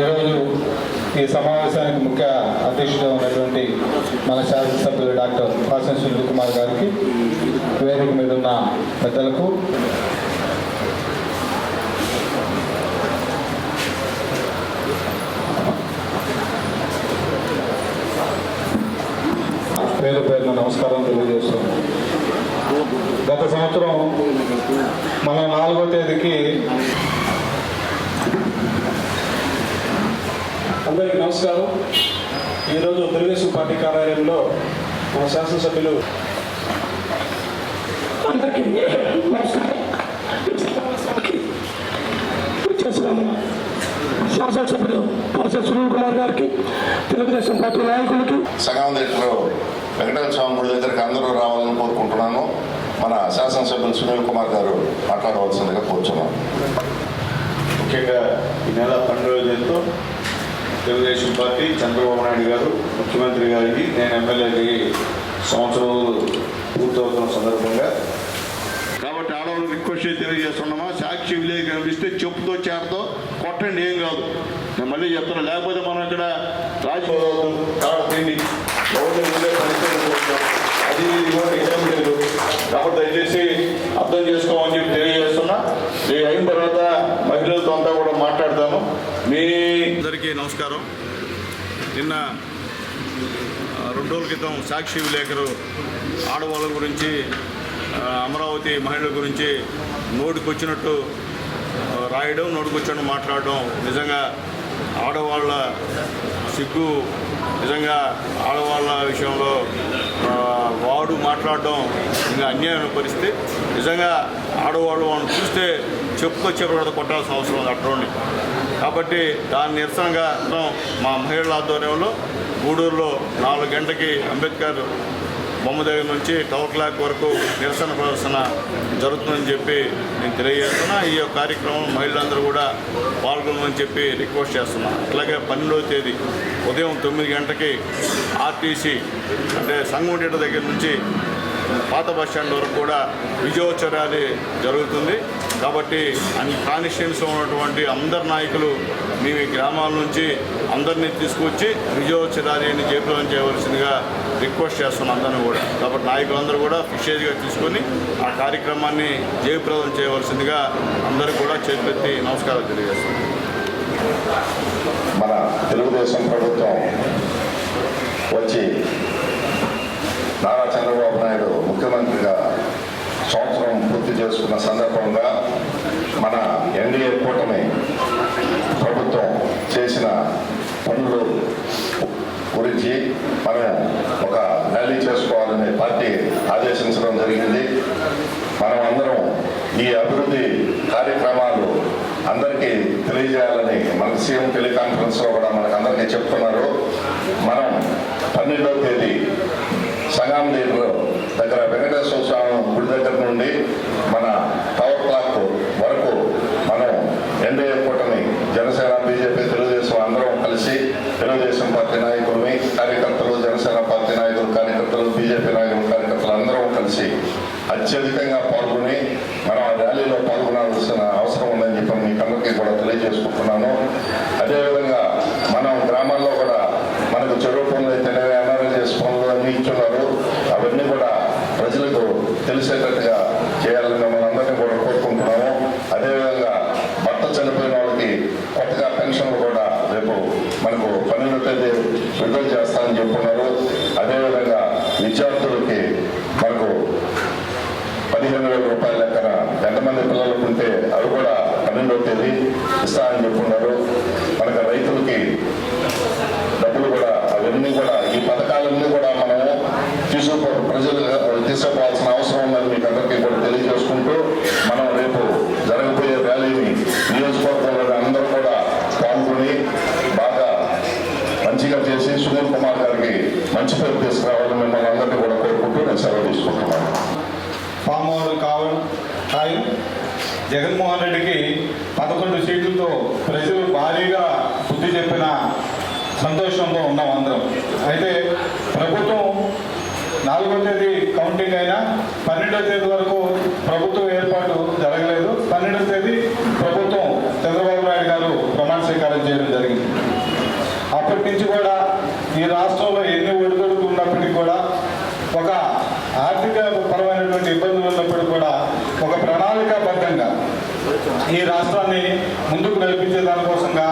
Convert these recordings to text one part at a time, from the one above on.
ఈరోజు ఈ సమావేశానికి ముఖ్య అధ్యక్షుడు ఉన్నటువంటి మన శాసనసభ్యులు డాక్టర్ వాసన సునీల్ కుమార్ గారికి వేదిక మీద ఉన్న పెద్దలకు పేరు పేరున నమస్కారం తెలియజేస్తాం గత సంవత్సరం మన నాలుగో తేదీకి అందరికీ నమస్కారం. ఈరోజు తెలుగుదేశం పార్టీ కార్యాలయంలో మన శాసనసభ్యులు అందరికీ శాసనసభ్యులు ప్రొఫెసర్ సునీల్ కుమార్ గారికి తెలుగుదేశం పార్టీ నాయకులకి. సగం దగ్గరలో వెంకటేశ్వర స్వామి గుడి దగ్గరికి అందరూ రావాలని కోరుకుంటున్నాను. మన శాసనసభ్యులు సునీల్ కుమార్ గారు మాట్లాడవలసిందిగా కూర్చున్నాను. ముఖ్యంగా ఈ నెల పన్నెండవ తేదీతో తెలుగుదేశం పార్టీ చంద్రబాబు నాయుడు గారు ముఖ్యమంత్రి గారికి నేను ఎమ్మెల్యేకి సంవత్సరం పూర్తవుతున్న సందర్భంగా. కాబట్టి ఆడవాళ్ళు రిక్వెస్ట్ తెలియజేస్తున్నామా? సాక్షి విలేజ్ కనిపిస్తే చెప్పుతో చేరతో కొట్టండి ఏం కాదు. నేను మళ్ళీ చెప్తున్నా లేకపోతే మనం ఇక్కడ రాజకీయ అది కూడా నిజం లేదు. కాబట్టి దయచేసి అర్థం చేసుకోమని చెప్పి తెలియజేస్తున్నా. ఈ అయిన తర్వాత మహిళలతో అంతా కూడా అందరికీ నమస్కారం. నిన్న రెండు రోజుల క్రితం సాక్షి విలేకరు ఆడవాళ్ళ గురించి అమరావతి మహిళల గురించి నోటికొచ్చినట్టు రాయడం నోటికొచ్చినట్టు మాట్లాడడం నిజంగా ఆడవాళ్ళ సిగ్గు నిజంగా ఆడవాళ్ళ విషయంలో వాడు మాట్లాడడం ఇంకా అన్యాయమైన పరిస్థితి. నిజంగా ఆడవాళ్ళు వాళ్ళని చూస్తే చెప్పుకొచ్చే చెప్పడం కొట్టాల్సిన అవసరం ఉంది. అటువంటి కాబట్టి దాని నిరసనగా మా మహిళల ఆధ్వర్యంలో గూడూరులో నాలుగు గంటకి అంబేద్కర్ బొమ్మ దగ్గర నుంచి టవర్ క్లాక్ వరకు నిరసన ప్రదర్శన జరుగుతుందని చెప్పి నేను తెలియజేస్తున్నా. ఈ యొక్క కార్యక్రమం మహిళలందరూ కూడా పాల్గొనమని చెప్పి రిక్వెస్ట్ చేస్తున్నా. అట్లాగే పన్నెండవ తేదీ ఉదయం తొమ్మిది గంటకి ఆర్టీసీ అంటే సంగం దగ్గర నుంచి పాత బస్ స్టాండ్ వరకు కూడా విజయోత్సవ ర్యాలీ జరుగుతుంది. కాబట్టి అన్ని కాన్స్టిట్యూన్స్లో ఉన్నటువంటి అందరు నాయకులు మీ గ్రామాల నుంచి అందరినీ తీసుకొచ్చి విజయోత్సవ ర్యాలీని జయప్రదం చేయవలసిందిగా రిక్వెస్ట్ చేస్తున్నాం అందరినీ కూడా. కాబట్టి నాయకులందరూ కూడా ఫిషేజ్గా తీసుకొని ఆ కార్యక్రమాన్ని జయప్రదం చేయవలసిందిగా అందరూ కూడా చేతులెత్తి నమస్కారాలు తెలియజేస్తున్నాం. మన తెలుగుదేశం ప్రభుత్వం వచ్చి నారా చంద్రబాబు నాయుడు ముఖ్యమంత్రిగా సంవత్సరం పూర్తి చేసుకున్న సందర్భంగా మన ఎన్డీఏ కూటమి ప్రభుత్వం చేసిన పనులు గురించి మనం ఒక ర్యాలీ చేసుకోవాలని పార్టీ ఆదేశించడం జరిగింది. మనం అందరం ఈ అభివృద్ధి కార్యక్రమాలు అందరికీ తెలియజేయాలని మన సీఎం టెలికాన్ఫరెన్స్లో కూడా మనకు అందరికీ చెప్తున్నారు. మనం పన్నెండవ తేదీ సగాం దగ్గర దగ్గర వెంకటేశ్వర నుండి మన పవర్ క్లాక్ వరకు మనం ఎన్డీఏ కూటమి జనసేన బీజేపీ తెలుగుదేశం అందరం కలిసి తెలుగుదేశం పార్టీ నాయకులని కార్యకర్తలు జనసేన పార్టీ నాయకులు కార్యకర్తలు బీజేపీ నాయకులు కార్యకర్తలు అందరం కలిసి అత్యధికంగా పాల్గొని మనం ఆ ర్యాలీలో పాల్గొనాల్సిన అవసరం ఉందని చెప్పి మీకు అందరికీ కూడా తెలియజేసుకుంటున్నాను. అదేవిధంగా మనం గ్రామాల్లో కూడా మనకు చెరువు పనులు అయితేనే ఎన్ఆర్ఎస్ పనులు అన్ని ఇచ్చున్నారు అవన్నీ కూడా ప్రజలకు తెలిసేటట్టుగా చేయాలని మిమ్మల్ని అందరినీ కూడా కోరుకుంటున్నాము అదేవిధంగా భర్త చనిపోయిన వాళ్ళకి కొత్తగా పెన్షన్లు కూడా రేపు మనకు పన్నెండు తేదీ విడుదల చేస్తామని చెప్పున్నారు అదేవిధంగా విద్యార్థులకి మనకు పదిహేను వేల రూపాయల లెక్కన ఎంతమంది పిల్లలకు ఉంటే అవి కూడా పన్నెండో తేదీ ఇస్తామని చెప్పున్నారు మనకు రైతులకి డబ్బులు కూడా అవన్నీ కూడా ఈ పథకాలన్నీ కూడా మనము తీసుకో ప్రజలు తీసుకోవాల్సిన అవసరం ఉందని మీకు అందరికీ కూడా తెలియజేసుకుంటూ మనం రేపు జరగబోయే ర్యాలీని నియోజకవర్గంలో అందరూ కూడా పాల్గొని బాగా మంచిగా చేసి సునీల్ కుమార్ గారికి మంచి పేరు తీసుకురావాలని మిమ్మల్ని అందరినీ కూడా కోరుకుంటూ నేను సెలవు తీసుకుంటున్నాను. ఫామ్ కావడం హాయ్ జగన్మోహన్ రెడ్డికి పదకొండు సీట్లతో ప్రజలు భారీగా బుద్ధి చెప్పిన సంతోషంలో ఉన్నాం అందరం. అయితే ప్రభుత్వం నాలుగో తేదీ కౌంటింగ్ అయినా పన్నెండో తేదీ వరకు ప్రభుత్వం ఏర్పాటు జరగలేదు పన్నెండో తేదీ ప్రభుత్వం చంద్రబాబు నాయుడు గారు ప్రమాణ స్వీకారం చేయడం జరిగింది అప్పటి నుంచి కూడా ఈ రాష్ట్రంలో ఎన్ని ఒడిదొడుకు ఉన్నప్పటికీ కూడా ఒక ఆర్థిక పరమైనటువంటి ఇబ్బందులు ఉన్నప్పుడు కూడా ఒక ప్రణాళికాబద్ధంగా ఈ రాష్ట్రాన్ని ముందుకు నడిపించే దానికోసంగా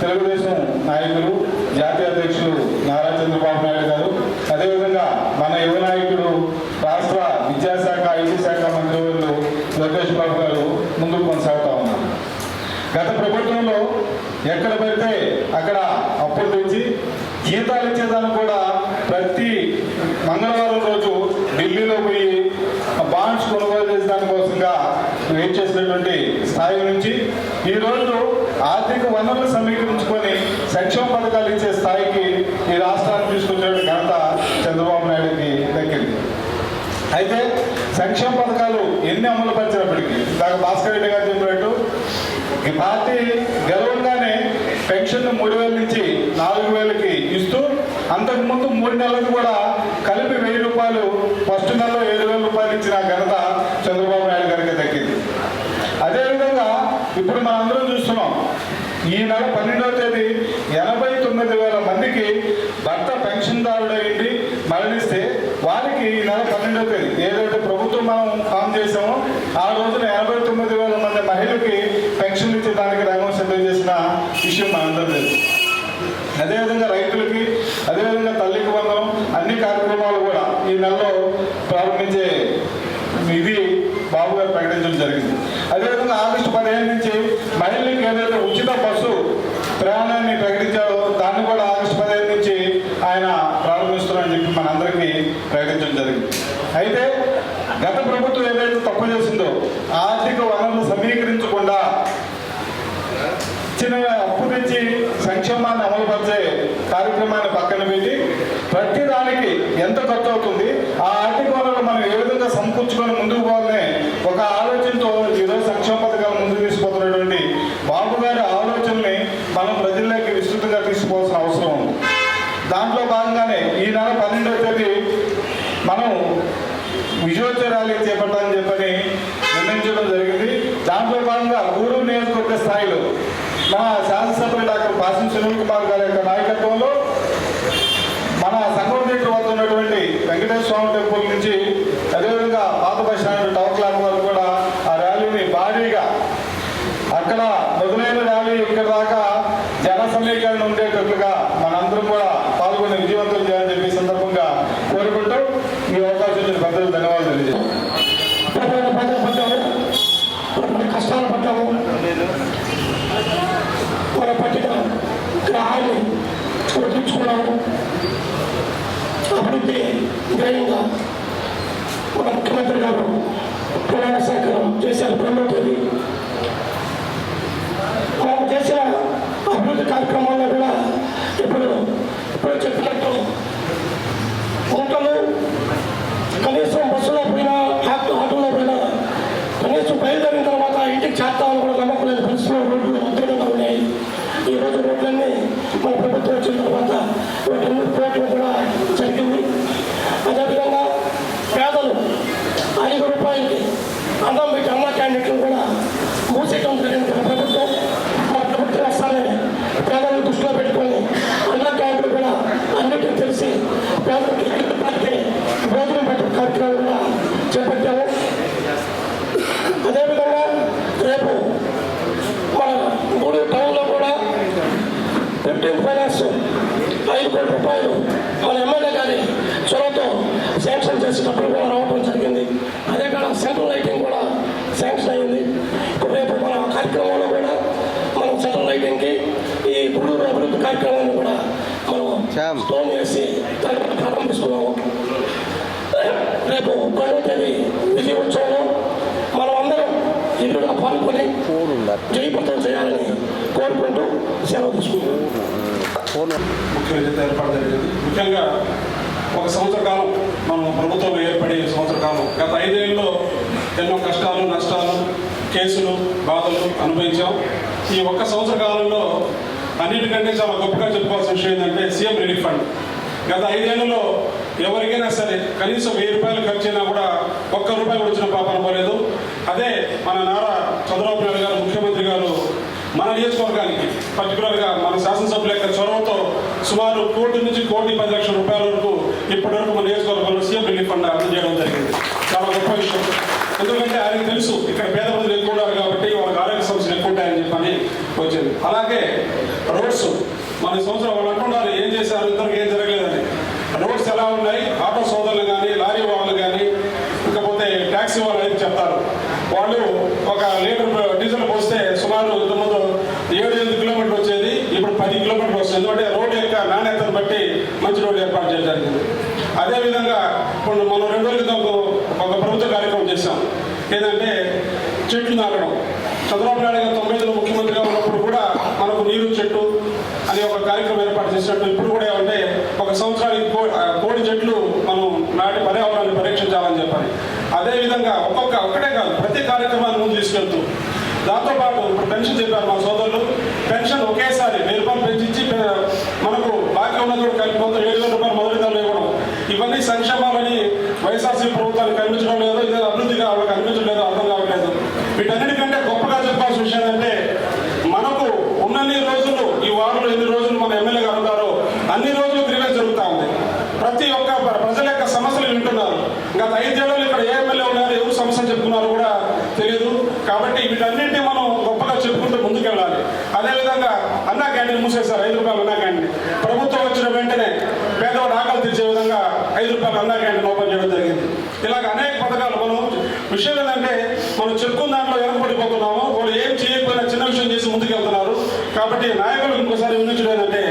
తెలుగుదేశం నాయకులు జాతీయ అధ్యక్షులు నారా చంద్రబాబు నాయుడు గారు అదేవిధంగా మన యువ నాయకుడు రాష్ట్ర విద్యాశాఖ ఐటీ శాఖ మంత్రివర్యులు లోకేష్ బాబు గారు ముందుకు కొనసాగుతా ఉన్నారు. గత ప్రభుత్వంలో ఎక్కడ పెడితే అక్కడ అప్పులు తెచ్చి జీతాలు ఇచ్చేదాన్ని కూడా ప్రతి మంగళవారం రోజు ఢిల్లీలో పోయి బాండ్స్ కొనుగోలు చేసే దానికోసంగా వెయిట్ చేసినటువంటి స్థాయి నుంచి ఈ రోజు ఆర్థిక వనరులు సమీకరించుకొని సంక్షేమ పథకాలు ఇచ్చే స్థాయికి ఈ రాష్ట్రాన్ని తీసుకొచ్చిన ఘనత చంద్రబాబు నాయుడుకి దక్కింది. అయితే సంక్షేమ పథకాలు ఎన్ని అమలు పరిచినప్పటికీ దాకా భాస్కర్ రెడ్డి గారు చెప్పినట్టు ఈ పార్టీ గర్వంగానే పెన్షన్ మూడు వేల నుంచి నాలుగు వేలకి ఇస్తూ అంతకుముందు మూడు నెలలకు కూడా కలిపి వెయ్యి రూపాయలు ఫస్ట్ నెలలో ఏడు వేల రూపాయలు ఇచ్చిన ఘనత చంద్రబాబు నాయుడు ఇప్పుడు మనం అందరం చూస్తున్నాం ఈ నెల పన్నెండవ తేదీ ఎనభై తొమ్మిది వేల మందికి భర్త పెన్షన్దారుడైంది మరణిస్తే వారికి ఈ నెల పన్నెండవ తేదీ. ఏదైతే ప్రభుత్వం మనం ఫామ్ చేసామో ఆ రోజున ఎనభై తొమ్మిది వేల మంది మహిళలకి పెన్షన్ ఇచ్చే దానికి రంగం సిద్ధం చేసిన విషయం మనందరం తెలుసు. అదేవిధంగా రైతులకి అదేవిధంగా తల్లికి వందనం అన్ని కార్యక్రమాలు కూడా ఈ నెలలో ప్రారంభించే ఇది బాబు గారు ప్రకటించడం జరిగింది. అదేవిధంగా ఆగస్టు పదిహేను నుంచి మహిళలకు ఏదైతే ఉచిత బస్సు ప్రయాణాన్ని ప్రకటించారో. దాన్ని కూడా ఆగస్టు పదిహేను నుంచి ఆయన ప్రారంభిస్తున్నారని చెప్పి మనందరికీ ప్రకటించడం జరిగింది. అయితే గత ప్రభుత్వం ఏదైతే తప్పు చేసిందో ఆర్థిక వనరులు సమీకరించకుండా ఇచ్చిన అప్పు తెచ్చి సంక్షేమాన్ని అమలుపరిచే కార్యక్రమాన్ని పక్కన పెట్టి ప్రతిదానికి ఎంత ఖర్చు అవుతుంది ఆ ఆర్థిక వనరులు మనం ఏ విధంగా సమకూర్చుకొని ముందుకు పోవాలనే ఒక ఆలోచనతో ఈరోజు సంక్షేమ పథకాలు ముందుకు తీసుకుపోతున్నటువంటి బాబు గారి ఆలోచనని మనం ప్రజల్లోకి విస్తృతంగా తీసుకోవాల్సిన అవసరం ఉంది దాంట్లో భాగంగానే ఈ నెల పన్నెండవ తేదీ మనం విజయోత్సవ చేపట్టాలని చెప్పని నిర్ణయించడం జరిగింది. దాంట్లో భాగంగా ఊరు నియోజకవర్గ స్థాయిలో మన శాసనసభ్యులు డాక్టర్ పాసం సునీల్ కుమార్ గారి యొక్క నాయకత్వంలో మన సంగం థియేటర్ వద్ద ఉన్నటువంటి వెంకటేశ్వర స్వామి టెంపుల్ నుంచి అదేవిధంగా పాత బస్ స్టాండ్ టవర్ క్లాక్ వరకు కూడా ఆ ర్యాలీని భారీగా అక్కడ మొదలైన ర్యాలీ ఇక్కడ దాకా జన సమీకరణ ఉండేటట్లుగా మనందరం కూడా పాల్గొని విజయవంతం చేయాలని చెప్పి సందర్భంగా కోరుకుంటూ మీ అవకాశం భద్రతలు ధన్యవాదాలు తెలియజేస్తాను. బాధలు కష్టాలు పడ్డాము మన పట్టిన గ్రహాన్ని అభివృద్ధి ధ్యేయంగా మన ముఖ్యమంత్రి గారు ప్రయాణ శాఖ చేశారు. పన్నెండవ తేదీ మనం చేసిన అభివృద్ధి కార్యక్రమాల్లో కూడా ఇప్పుడు ఇప్పుడు చెప్పినట్టు గుంటలు కనీసం బస్సులో పోయినా ఆటో ఆటోలో పోయినా కనీసం బయలుదేరిన తర్వాత ఇంటికి చేస్తామని కూడా నమ్మకం లేని పరిస్థితుల్లో రోడ్లు అద్భుతంగా ఉన్నాయి ఈ రోజు రోడ్లన్నీ మన ప్రభుత్వం వచ్చిన తర్వాత రోడ్లన్నీ పోవటం కూడా జరిగింది అదేవిధంగా పేదలు ఐదు రూపాయలకి అన్నం పెట్టి అన్న క్యాండిడేట్లు కూడా మూసేయడం జరిగింది మన ప్రభుత్వం మన ప్రభుత్వం వస్తానే పేదలను దృష్టిలో పెట్టుకొని అన్న క్యాండిడేట్లు కూడా అన్నిటికీ తెలిసి పేదలకు ఎక్కడ పడితే భోజనం పెట్టే కార్యక్రమం కూడా చేపట్టాము అదేవిధంగా రేపు మన మూడు టౌన్లో కూడా ఫిఫ్టీన్ ఫైనాన్స్ ఐదు కోట్ల రూపాయలు మన ఎమ్మెల్యే గారి చొరవతో శాంక్షన్ చేసినప్పుడు కూడా రావడం జరిగింది. అదే కాడ సెంట్రల్ లైటింగ్ కూడా శాంక్షన్ అయింది. ఇప్పుడు రేపు మన కార్యక్రమంలో కూడా మనం సెంట్రల్ లైటింగ్కి ఈ గుడూరు అభివృద్ధి కార్యక్రమాన్ని కూడా మనం స్టోన్ వేసి ప్రారంభిస్తున్నాము. రేపు పదవ తేదీ విజయ ఉత్సవంలో మనం అందరం ఇల్లుగా పాల్గొని జయప్రదం చేయాలని కోరుకుంటూ సెలవు తీసుకుంటున్నాం. ముఖ్య విజేత ఏర్పాటు జరిగింది. ముఖ్యంగా ఒక సంవత్సర కాలం మనం ప్రభుత్వం ఏర్పడి సంవత్సర కాలం గత ఐదేళ్ళలో ఎన్నో కష్టాలు నష్టాలు కేసులు బాధలు అనుభవించాం. ఈ ఒక్క సంవత్సర కాలంలో అన్నిటికంటే చాలా గొప్పగా చెప్పుకోవాల్సిన విషయం ఏంటంటే సీఎం రిలీఫ్ ఫండ్. గత ఐదేళ్ళలో ఎవరికైనా సరే కనీసం వెయ్యి రూపాయలు ఖర్చు కూడా ఒక్క రూపాయి వచ్చిన పాపన పోలేదు. అదే మన నారా చంద్రబాబు నాయుడు గారు ముఖ్యమంత్రి గారు మన నియోజకవర్గానికి పర్టికులర్గా మన శాసనసభ్యుల యొక్క చొరవతో సుమారు కోటి నుంచి కోటి పది లక్షల రూపాయల వరకు ఇప్పటి వరకు మన నియోజకవర్గంలో సీఎం రిలీఫ్ ఫండ్ అందజేయడం జరిగింది. చాలా గొప్ప విషయం. ఎందుకంటే ఆయనకు తెలుసు ఇక్కడ పేద ప్రజలు ఎక్కువ ఉన్నారు కాబట్టి వాళ్ళకి ఆరోగ్య సమస్యలు ఎక్కువ ఉంటాయని చెప్పని వచ్చింది. అలాగే రోడ్స్ మన సంవత్సరం వాళ్ళు అంటున్నారు. ఎలా ఉన్నాయి. ఆటో సోదరులు కానీ లారీ వాళ్ళు కానీ ఇకపోతే ట్యాక్సీ వాళ్ళు అయితే చెప్తారు. వాళ్ళు ఒక లీటర్ డీజిల్ పోస్తే సుమారు ఇంతకుముందు ఏడు ఎనిమిది కిలోమీటర్లు వచ్చేది ఇప్పుడు పది కిలోమీటర్లు వస్తుంది. ఎందుకంటే రోడ్డు యొక్క నాణ్యతను బట్టి మంచి రోడ్డు ఏర్పాటు చేయడం జరిగింది. అదేవిధంగా ఇప్పుడు మనం రెండు రోజుల క్రితం ఒక ప్రభుత్వ కార్యక్రమం చేశాం. ఏంటంటే చెట్లు నాటడం. చంద్రబాబు నాయుడు గారు తొంభై ఐదులో ముఖ్యమంత్రిగా ఉన్నప్పుడు కూడా మనకు నీరు చెట్టు అనే ఒక కార్యక్రమం ఏర్పాటు చేసినట్టు ఇప్పుడు కూడా ఏమంటే ఒక సంవత్సరానికి కో- కోటి చెట్లు మనం నాటి పర్యావరణాన్ని పరీక్షించాలని చెప్పాలి. అదేవిధంగా ఒక్కొక్క ఒక్కడే కాదు ప్రతి కార్యక్రమాన్ని ముందు తీసుకెళ్తూ. దాంతోపాటు ఇప్పుడు పెన్షన్ చెప్పారు మా సోదరులు. పెన్షన్ ఒకేసారి వెయ్యి రూపాయలు పెంచి మనకు బాకీ ఉన్నది కూడా కలిపి మొత్తం ఏడు వేల రూపాయలు మొదటి ఇవ్వడం. ఇవన్నీ సంక్షేమాలని వైఎస్ఆర్సీ ప్రభుత్వాన్ని కనిపించడం లేదు ఇదే అభివృద్ధిగా వాళ్ళకి కనిపించడం లేదో అర్థం కావట్లేదు వీటన్నిటికంటే గొప్పగా చెప్పాల్సిన విషయం ఏంటంటే మనకు ఉన్నన్ని రోజులు ఈ వారంలో ఎన్ని రోజులు మన ఎమ్మెల్యే గారు ఉన్నారో అన్ని రోజులు గ్రీవెన్స్ జరుగుతూ ఉంది ప్రతి ఒక్క ప్ర- ప్రజల యొక్క సమస్యలు వింటున్నారు గత ఐదేళ్ళలో ఇక్కడ ఏ ఎమ్మెల్యే ఉన్నారు ఎవరు సమస్యలు చెప్పుకున్నారో కూడా తెలియదు కాబట్టి వీటన్నింటినీ మనం గొప్పగా చెప్పుకుంటూ ముందుకెళ్ళాలి. అదేవిధంగా అన్నా క్యాంటీన్ మూసేశారు ఐదు రూపాయలు అన్నా క్యాంటీన్. ప్రభుత్వం వచ్చిన వెంటనే పేదవాడు ఆకలి తీర్చే విధంగా ఐదు రూపాయలు అన్నా క్యాంటీన్ ఓపెన్ చేయడం జరిగింది. ఇలాగ అనేక పథకాలు మనం విషయం ఏంటంటే మనం చెప్పుకున్న దాంట్లో వెనకబడిపోతున్నాము వాళ్ళు ఏం చేయకపోయినా చిన్న విషయం చేసి ముందుకెళ్తున్నారు. కాబట్టి నాయకులు ఇంకోసారి వినించడం ఏంటంటే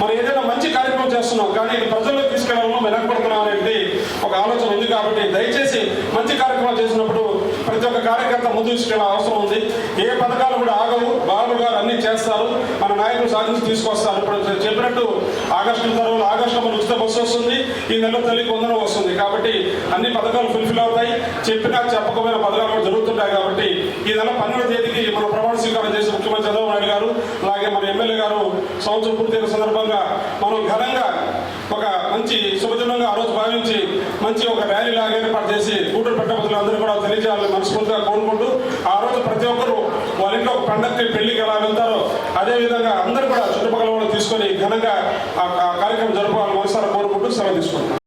మనం ఏదైనా మంచి కార్యక్రమం చేస్తున్నాం కానీ కాబట్టి దయచేసి మంచి కార్యక్రమాలు చేసినప్పుడు ప్రతి ఒక్క కార్యకర్త ముందు తీసుకెళ్ళే అవసరం ఉంది. ఏ పథకాలు కూడా ఆగవు. బాబు గారు అన్ని చేస్తారు. మన నాయకులు సాధించి తీసుకొస్తారు. ఇప్పుడు చెప్పినట్టు ఆగస్టు తర్వాత ఆగస్టులో మన ఉచిత బస్సు వస్తుంది. ఈ నెల తల్లి వందనం వస్తుంది. కాబట్టి అన్ని పథకాలు ఫుల్ఫిల్ అవుతాయి. చెప్పినా చెప్పకపోయిన పథకాలు కూడా జరుగుతుంటాయి కాబట్టి ఈ నెల పన్నెండవ తేదీకి మన ప్రమాణ స్వీకారం చేసిన ముఖ్యమంత్రి చంద్రబాబు నాయుడు గారు అలాగే మన ఎమ్మెల్యే గారు సంవత్సరం పూర్తయిన సందర్భంగా మనం ఘనంగా ఒక మంచి శుభదినంగా ఆ రోజు భావించి మంచి ఒక ర్యాలీ లాగా ఏర్పాటు చేసి కూటమి పట్టభద్రులు అందరూ కూడా తెలియజేయాలని మనస్ఫూర్తిగా కోరుకుంటూ ఆ రోజు ప్రతి ఒక్కరు వాళ్ళ ఇంట్లో ఒక పండగకి పెళ్ళికి ఎలా వెళ్తారో అదే విధంగా అందరూ కూడా చుట్టుపక్కల వాళ్ళు తీసుకొని ఘనంగా ఆ కార్యక్రమం జరపాలని ఒకసారి కోరుకుంటూ సెలవు తీసుకుంటాం